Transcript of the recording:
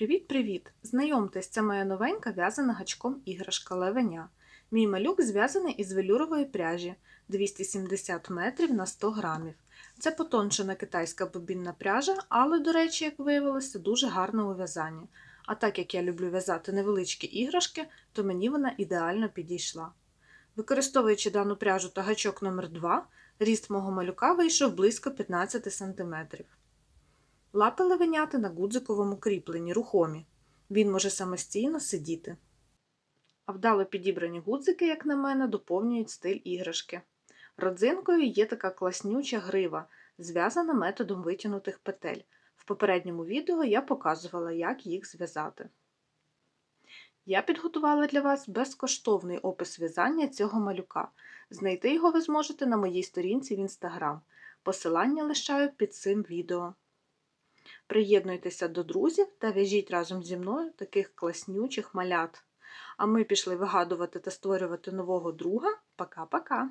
Привіт! Знайомтесь, це моя новенька в'язана гачком іграшка левеня. Мій малюк зв'язаний із велюрової пряжі 270 метрів на 100 грамів. Це потончена китайська бобінна пряжа, але, до речі, як виявилося, дуже гарна у в'язанні. А так як я люблю в'язати невеличкі іграшки, то мені вона ідеально підійшла. Використовуючи дану пряжу та гачок номер 2 ріст мого малюка вийшов близько 15 см. Лапи левеняти на гудзиковому кріпленні рухомі. Він може самостійно сидіти. А вдало підібрані гудзики, як на мене, доповнюють стиль іграшки. Родзинкою є така класнюча грива, зв'язана методом витягнутих петель. В попередньому відео я показувала, як їх зв'язати. Я підготувала для вас безкоштовний опис в'язання цього малюка. Знайти його ви зможете на моїй сторінці в інстаграм. Посилання лишаю під цим відео. Приєднуйтеся до друзів та в'яжіть разом зі мною таких класнючих малят. А ми пішли вигадувати та створювати нового друга. Пока-пока!